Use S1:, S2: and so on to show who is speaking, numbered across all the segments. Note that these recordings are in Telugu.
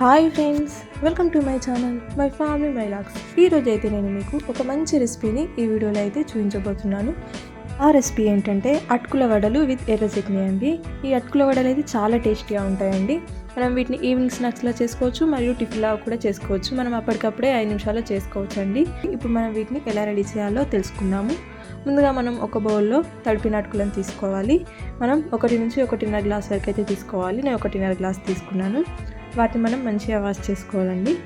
S1: Hi friends welcome to my channel my family my logs ఈరోజు అయితే నేను మీకు ఒక మంచి రెసిపీని ఈ వీడియోలో అయితే చూపించబోతున్నాను. ఆ రెసిపీ ఏంటంటే అటుకుల వడలు విత్ ఎర్ర చట్నీ అండి. ఈ అటుకుల వడలు అయితే చాలా టేస్టీగా ఉంటాయండి. మనం వీటిని ఈవినింగ్ స్నాక్స్లో చేసుకోవచ్చు మరియు టిఫిన్లా కూడా చేసుకోవచ్చు. మనం అప్పటికప్పుడే ఐదు నిమిషాల్లో చేసుకోవచ్చు అండి ఇప్పుడు మనం వీటిని ఎలా రెడీ చేయాలో తెలుసుకుందాము. ముందుగా మనం ఒక బౌల్లో తడిపిన అటుకులను తీసుకోవాలి. మనం ఒకటి నుంచి ఒకటిన్నర గ్లాస్ వరకు అయితే తీసుకోవాలి. నేను ఒకటిన్నర గ్లాస్ తీసుకున్నాను. వాటిని మనం మంచిగా వాష్ చేసుకోవాలండి.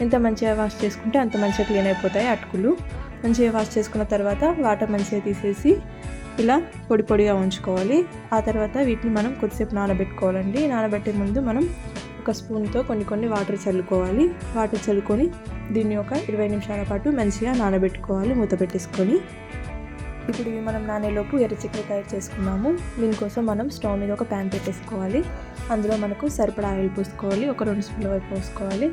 S1: ఎంత మంచిగా వాష్ చేసుకుంటే అంత మంచిగా క్లీన్ అయిపోతాయి అటుకులు. మంచిగా వాష్ చేసుకున్న తర్వాత వాటర్ మంచిగా తీసేసి ఇలా పొడి పొడిగా ఉంచుకోవాలి. ఆ తర్వాత వీటిని మనం కొద్దిసేపు నానబెట్టుకోవాలండి. నానబెట్టే ముందు మనం ఒక స్పూన్తో కొన్ని కొన్ని వాటర్ చల్లుకోవాలి. వాటర్ చల్లుకొని దీన్ని ఒక ఇరవై నిమిషాల పాటు మంచిగా నానబెట్టుకోవాలి. మూత పెట్టేసుకొని ఇప్పుడు ఇవి మనం నానేలోపు ఎర్ర తయారు చేసుకున్నాము. దీనికోసం మనం స్టవ్ మీద ఒక ప్యాన్ పెట్టేసుకోవాలి. అందులో మనకు సరిపడా ఆయిల్ పోసుకోవాలి. ఒక రెండు స్పూన్ల వరకు పోసుకోవాలి.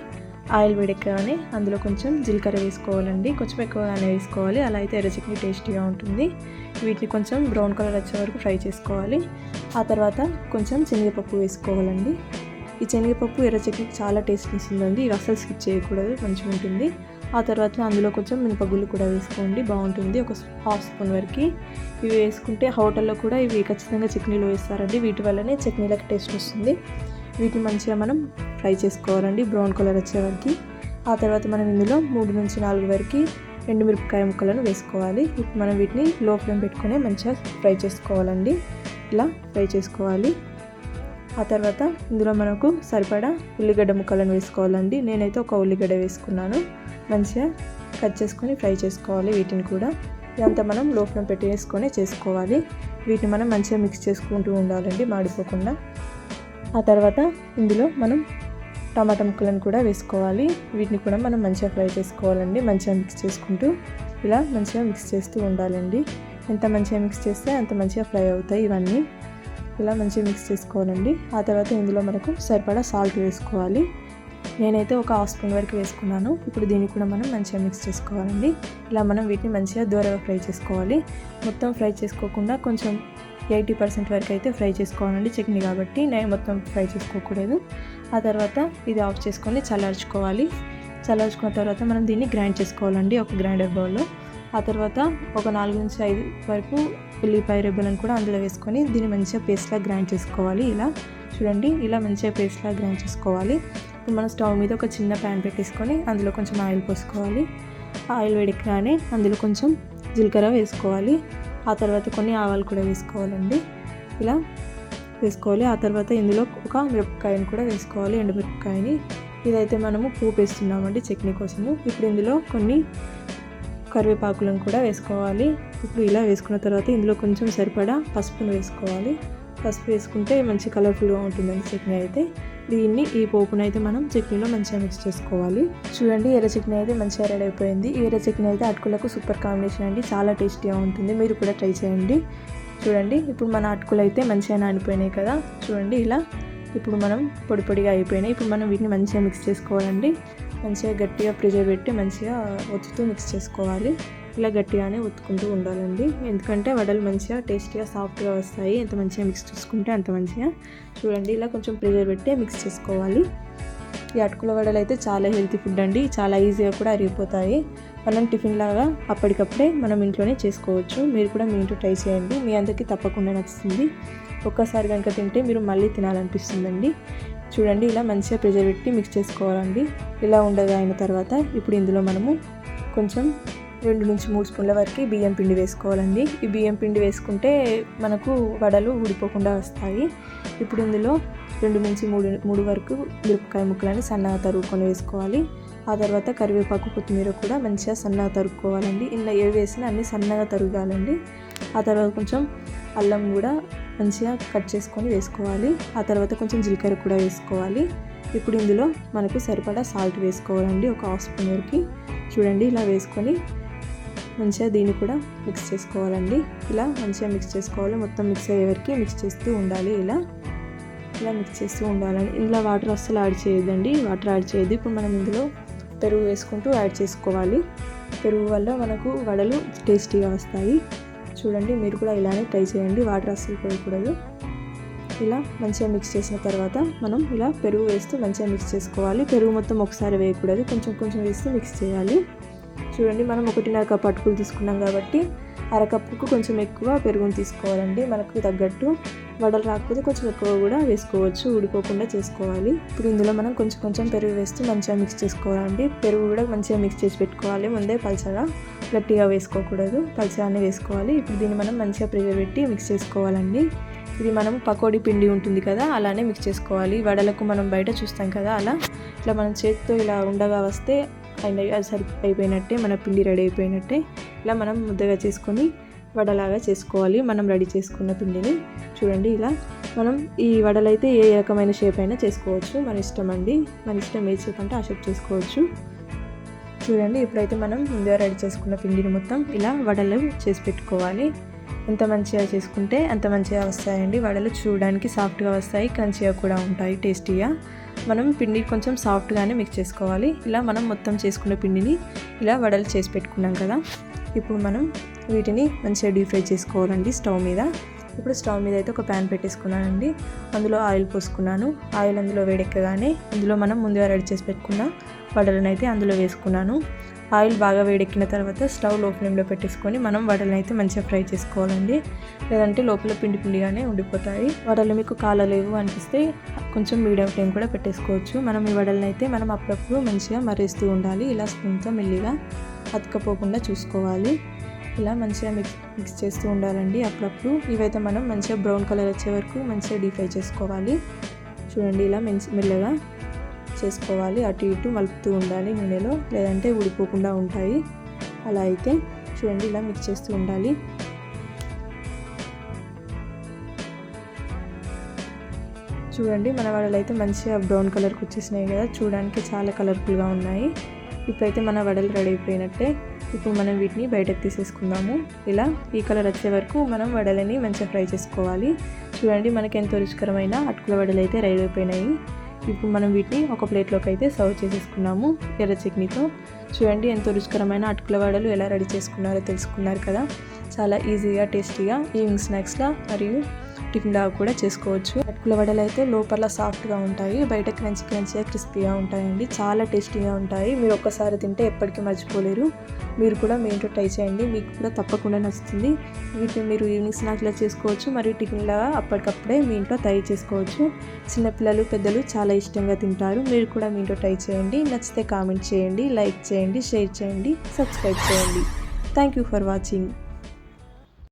S1: ఆయిల్ వేడెక్కగానే అందులో కొంచెం జీలకర్ర వేసుకోవాలండి. కొంచెం ఎక్కువగానే వేసుకోవాలి. అలా అయితే ఎర్ర టేస్టీగా ఉంటుంది. వీటిని కొంచెం బ్రౌన్ కలర్ వచ్చే వరకు ఫ్రై చేసుకోవాలి. ఆ తర్వాత కొంచెం శనగపప్పు వేసుకోవాలండి. ఈ శనగపప్పు ఎర్ర చాలా టేస్ట్ ఇస్తుందండి ఇవి అసలు స్కిప్ చేయకూడదు. మంచిగా ఉంటుంది. ఆ తర్వాత అందులో కొంచెం మినపగుళ్ళు కూడా వేసుకోండి. బాగుంటుంది. ఒక హాఫ్ స్పూన్ వరకు ఇవి వేసుకుంటే హోటల్లో కూడా ఇవి ఖచ్చితంగా చట్నీలో వేస్తారండి. వీటి వల్లనే చట్నీలకు టేస్ట్ వస్తుంది. వీటిని మంచిగా మనం ఫ్రై చేసుకోవాలండి. బ్రౌన్ కలర్ వచ్చే వరకు. ఆ తర్వాత మనం ఇందులో మూడు నుంచి నాలుగు వరకు ఎండు మిరపకాయ ముక్కలను వేసుకోవాలి. ఇప్పుడు మనం వీటిని లో ఫ్లేమ్ పెట్టుకొని మంచిగా ఫ్రై చేసుకోవాలండి. ఇలా ఫ్రై చేసుకోవాలి. ఆ తర్వాత ఇందులో మనకు సరిపడా ఉల్లిగడ్డ ముక్కలను వేసుకోవాలండి. నేనైతే ఒక ఉల్లిగడ్డ వేసుకున్నాను. మంచిగా కట్ చేసుకొని ఫ్రై చేసుకోవాలి వీటిని కూడా. ఇదంతా మనం లోపల పెట్టేసుకొని చేసుకోవాలి. వీటిని మనం మంచిగా మిక్స్ చేసుకుంటూ ఉండాలండి మాడిపోకుండా. ఆ తర్వాత ఇందులో మనం టమాటా ముక్కలను కూడా వేసుకోవాలి. వీటిని కూడా మనం మంచిగా ఫ్రై చేసుకోవాలండి మంచిగా మిక్స్ చేసుకుంటూ. ఇలా మంచిగా మిక్స్ చేస్తూ ఉండాలండి. ఎంత మంచిగా మిక్స్ చేస్తే అంత మంచిగా ఫ్రై అవుతాయి ఇవన్నీ. ఇలా మంచిగా మిక్స్ చేసుకోవాలండి. ఆ తర్వాత ఇందులో మనకు సరిపడా సాల్ట్ వేసుకోవాలి. నేనైతే ఒక హాఫ్ స్పూన్ వరకు వేసుకున్నాను. ఇప్పుడు దీన్ని కూడా మనం మంచిగా మిక్స్ చేసుకోవాలండి. ఇలా మనం వీటిని మంచిగా దూరంగా ఫ్రై చేసుకోవాలి. మొత్తం ఫ్రై చేసుకోకుండా కొంచెం ఎయిటీ పర్సెంట్ వరకు అయితే ఫ్రై చేసుకోవాలండి చట్నీ కాబట్టి. నేను మొత్తం ఫ్రై చేసుకోకూడదు. ఆ తర్వాత ఇది ఆఫ్ చేసుకొని చల్లార్చుకోవాలి. చల్లార్చుకున్న తర్వాత మనం దీన్ని గ్రైండ్ చేసుకోవాలండి ఒక గ్రైండర్ బౌల్లో. ఆ తర్వాత ఒక నాలుగు నుంచి ఐదు వరకు ఉల్లిపాయ రెబ్బలను కూడా అందులో వేసుకొని దీన్ని మంచిగా పేస్ట్లా గ్రైండ్ చేసుకోవాలి. ఇలా చూడండి ఇలా మంచిగా పేస్ట్లా గ్రైండ్ చేసుకోవాలి. ఇప్పుడు మనం స్టవ్ మీద ఒక చిన్న ప్యాన్ పెట్టేసుకొని అందులో కొంచెం ఆయిల్ పోసుకోవాలి. ఆయిల్ వేడెక్కగానే అందులో కొంచెం జీలకర్ర వేసుకోవాలి. ఆ తర్వాత కొన్ని ఆవాలు కూడా వేసుకోవాలండి. ఇలా వేసుకోవాలి. ఆ తర్వాత ఇందులో ఒక మిరపకాయని కూడా వేసుకోవాలి ఎండుమిరపకాయని. ఇదైతే మనము పోపు వేస్తున్నామండి చట్నీ కోసము. ఇప్పుడు ఇందులో కొన్ని కరివేపాకులను కూడా వేసుకోవాలి. ఇప్పుడు ఇలా వేసుకున్న తర్వాత ఇందులో కొంచెం సరిపడా పసుపును వేసుకోవాలి. పసుపు వేసుకుంటే మంచి కలర్ఫుల్గా ఉంటుందండి చట్నీ అయితే. దీన్ని ఈ పోపును అయితే మనం చట్నీలో మంచిగా మిక్స్ చేసుకోవాలి. చూడండి ఎర్ర చట్నీ అయితే మంచిగా రెడీ అయిపోయింది. ఈ ఎర్ర చట్నీ అయితే అటుకులకు సూపర్ కాంబినేషన్ అండి. చాలా టేస్టీగా ఉంటుంది. మీరు కూడా ట్రై చేయండి. చూడండి ఇప్పుడు మన అటుకులు అయితే మంచిగా నానిపోయినాయి కదా. చూడండి ఇలా. ఇప్పుడు మనం పొడి పొడిగా అయిపోయినాయి. ఇప్పుడు మనం వీటిని మంచిగా మిక్స్ చేసుకోవాలండి. మంచిగా గట్టిగా ప్రెజర్ పెట్టి మంచిగా ఒత్తుతూ మిక్స్ చేసుకోవాలి. ఇలా గట్టిగానే ఉత్తుకుంటూ ఉండాలండి. ఎందుకంటే వడలు మంచిగా టేస్టీగా సాఫ్ట్గా వస్తాయి. ఎంత మంచిగా మిక్స్ చేసుకుంటే అంత మంచిగా. చూడండి ఇలా కొంచెం ప్రెజర్ పెట్టి మిక్స్ చేసుకోవాలి. ఈ అటుకుల వడలు అయితే చాలా హెల్తీ ఫుడ్ అండి. చాలా ఈజీగా కూడా అరిగిపోతాయి. మనం టిఫిన్ లాగా అప్పటికప్పుడే మనం ఇంట్లోనే చేసుకోవచ్చు. మీరు కూడా మీ ఇంట్లో ట్రై చేయండి. మీ అందరికీ తప్పకుండా నచ్చుతుంది. ఒక్కసారి కనుక తింటే మీరు మళ్ళీ తినాలనిపిస్తుందండి. చూడండి ఇలా మంచిగా ప్రెజర్ పెట్టి మిక్స్ చేసుకోవాలండి. ఇలా ఉండగా అయిన తర్వాత ఇప్పుడు ఇందులో మనము కొంచెం రెండు నుంచి మూడు స్పూన్ల వరకు బియ్యం పిండి వేసుకోవాలండి. ఈ బియ్యం పిండి వేసుకుంటే మనకు వడలు ఊడిపోకుండా వస్తాయి. ఇప్పుడు ఇందులో రెండు నుంచి మూడు మూడు వరకు మిరపకాయ ముక్కలని సన్నగా తరుగుకొని వేసుకోవాలి. ఆ తర్వాత కరివేపాకు కొత్తిమీర కూడా మంచిగా సన్నగా తరుక్కోవాలండి. ఇలా ఏవి వేసినా అన్నీ సన్నగా తరుగాలండి. ఆ తర్వాత కొంచెం అల్లం కూడా మంచిగా కట్ చేసుకొని వేసుకోవాలి. ఆ తర్వాత కొంచెం జీలకర్ర కూడా వేసుకోవాలి. ఇప్పుడు ఇందులో మనకు సరిపడా సాల్ట్ వేసుకోవాలండి ఒక హాఫ్ స్పూన్ వరకు. చూడండి ఇలా వేసుకొని మంచిగా దీన్ని కూడా మిక్స్ చేసుకోవాలండి. ఇలా మంచిగా మిక్స్ చేసుకోవాలి. మొత్తం మిక్స్ అయ్యే వరకు మిక్స్ చేస్తూ ఉండాలి. ఇలా ఇలా మిక్స్ చేస్తూ ఉండాలండి. ఇందులో వాటర్ అస్సలు యాడ్ చేయొద్దండి. వాటర్ యాడ్ చేయొద్దు. ఇప్పుడు మనం ఇందులో పెరుగు వేసుకుంటూ యాడ్ చేసుకోవాలి. పెరుగు వల్ల మనకు వడలు టేస్టీగా వస్తాయి. చూడండి మీరు కూడా ఇలానే ట్రై చేయండి. వాటర్ అస్సలు పోయకూడదు. ఇలా మంచిగా మిక్స్ చేసిన తర్వాత మనం ఇలా పెరుగు వేస్తూ మంచిగా మిక్స్ చేసుకోవాలి. పెరుగు మొత్తం ఒకసారి వేయకూడదు. కొంచెం కొంచెం వేస్తూ మిక్స్ చేయాలి. చూడండి మనం ఒకటిన్నర కప్ అటుకులు తీసుకున్నాం కాబట్టి అరకప్పుకు కొంచెం ఎక్కువ పెరుగుని తీసుకోవాలండి. మనకు తగ్గట్టు వడలు రాకపోతే కొంచెం ఎక్కువ కూడా వేసుకోవచ్చు. ఊడిపోకుండా చేసుకోవాలి. ఇప్పుడు ఇందులో మనం కొంచెం కొంచెం పెరుగు వేస్తూ మంచిగా మిక్స్ చేసుకోవాలండి. పెరుగు కూడా మంచిగా మిక్స్ చేసి పెట్టుకోవాలి. ముందే పల్చగా గట్టిగా వేసుకోకూడదు. పల్చగానే వేసుకోవాలి. ఇప్పుడు దీన్ని మనం మంచిగా ప్రెజర్ పెట్టి మిక్స్ చేసుకోవాలండి. ఇది మనం పకోడీ పిండి ఉంటుంది కదా అలానే మిక్స్ చేసుకోవాలి. వడలకు మనం బయట చూస్తాం కదా అలా. ఇట్లా మనం చేతితో ఇలా ఉండగా వస్తే అయిన సరిపో అయిపోయినట్టే మన పిండి రెడీ అయిపోయినట్టే ఇలా మనం ముద్దగా చేసుకొని వడలాగా చేసుకోవాలి. మనం రెడీ చేసుకున్న పిండిని చూడండి ఇలా. మనం ఈ వడలైతే ఏ రకమైన షేప్ అయినా చేసుకోవచ్చు. మన ఇష్టం అండి. మన ఇష్టం ఏ షేప్ అంటే ఆ షేప్ చేసుకోవచ్చు. చూడండి ఇప్పుడైతే మనం ముందుగా రెడీ చేసుకున్న పిండిని మొత్తం ఇలా వడలు చేసి పెట్టుకోవాలి. ఎంత మంచిగా చేసుకుంటే అంత మంచిగా వస్తాయండి. వడలు చూడడానికి సాఫ్ట్గా వస్తాయి క్రంచిగా కూడా ఉంటాయి టేస్టీగా. మనం పిండి కొంచెం సాఫ్ట్గానే మిక్స్ చేసుకోవాలి. ఇలా మనం మొత్తం చేసుకున్న పిండిని ఇలా వడలు చేసి పెట్టుకున్నాం కదా. ఇప్పుడు మనం వీటిని మంచిగా డీప్ ఫ్రై చేసుకోవాలండి స్టవ్ మీద. ఇప్పుడు స్టవ్ మీద అయితే ఒక ప్యాన్ పెట్టేసుకున్నానండి. అందులో ఆయిల్ పోసుకున్నాను. ఆయిల్ అందులో వేడెక్కగానే అందులో మనం ముందుగా రెడీ చేసి పెట్టుకున్న వడలను అయితే అందులో వేసుకున్నాను. ఆయిల్ బాగా వేడెక్కిన తర్వాత స్టవ్లో ఫ్లేమ్లో పెట్టేసుకొని మనం వడలను అయితే మంచిగా ఫ్రై చేసుకోవాలండి. లేదంటే లోపల పిండి పిండిగానే ఉండిపోతాయి. వడలు మీకు కాలలేవు అనిపిస్తే కొంచెం మీడియం ఫ్లేమ్ కూడా పెట్టేసుకోవచ్చు. మనం ఈ వడలను అయితే మనం అప్పుడప్పుడు మంచిగా మరేస్తూ ఉండాలి. ఇలా స్పూన్తో మెల్లిగా అతకపోకుండా చూసుకోవాలి. ఇలా మంచిగా మిక్స్ మిక్స్ చేస్తూ ఉండాలండి అప్పుడప్పుడు. ఇవైతే మనం మంచిగా బ్రౌన్ కలర్ వచ్చే వరకు మంచిగా డీప్ ఫ్రై చేసుకోవాలి. చూడండి ఇలా మంచి మెల్లగా చేసుకోవాలి. అటు ఇటు మలుపుతూ ఉండాలి నూనెలో లేదంటే ఊడిపోకుండా ఉంటాయి. అలా అయితే చూడండి ఇలా మిక్స్ చేస్తూ ఉండాలి. చూడండి మన వడలు అయితే మంచిగా బ్రౌన్ కలర్కి వచ్చేసినాయి కదా. చూడడానికి చాలా కలర్ఫుల్గా ఉన్నాయి. ఇప్పుడైతే మన వడలు రెడీ అయిపోయినట్టే. ఇప్పుడు మనం వీటిని బయటకు తీసేసుకుందాము. ఇలా ఈ కలర్ వచ్చే వరకు మనం వడలని మంచిగా ఫ్రై చేసుకోవాలి. చూడండి మనకి ఎంతో రుచికరమైన అటుకుల వడలు అయితే రెడీ అయిపోయినాయి. ఇప్పుడు మనం వీటిని ఒక ప్లేట్లోకి అయితే సర్వ్ చేసేసుకున్నాము ఎర్ర చట్నీతో. చూడండి ఎంతో రుచికరమైన అటుకుల వడలు ఎలా రెడీ చేసుకున్నారో తెలుసుకున్నారు కదా. చాలా ఈజీగా టేస్టీగా ఈవినింగ్ స్నాక్స్గా మరియు టిండా కూడా చేసుకోవచ్చు. అటుకుల వడలు అయితే లోపల సాఫ్ట్గా ఉంటాయి. బయట క్రంచి క్రంచిగా క్రిస్పీగా ఉంటాయండి. చాలా టేస్టీగా ఉంటాయి. మీరు ఒక్కసారి తింటే ఎప్పటికీ మర్చిపోలేరు. మీరు కూడా మీ ఇంట్లో ట్రై చేయండి. మీకు కూడా తప్పకుండా నచ్చుతుంది. వీటిని మీరు ఈవినింగ్ స్నాక్స్లా చేసుకోవచ్చు. మరియు టిఫిన్లా అప్పటికప్పుడే మీ ఇంట్లో తయారు చేసుకోవచ్చు. చిన్నపిల్లలు పెద్దలు చాలా ఇష్టంగా తింటారు. మీరు కూడా మీ ఇంట్లో ట్రై చేయండి. నచ్చితే కామెంట్ చేయండి. లైక్ చేయండి. షేర్ చేయండి. సబ్స్క్రైబ్ చేయండి. Thank you for watching.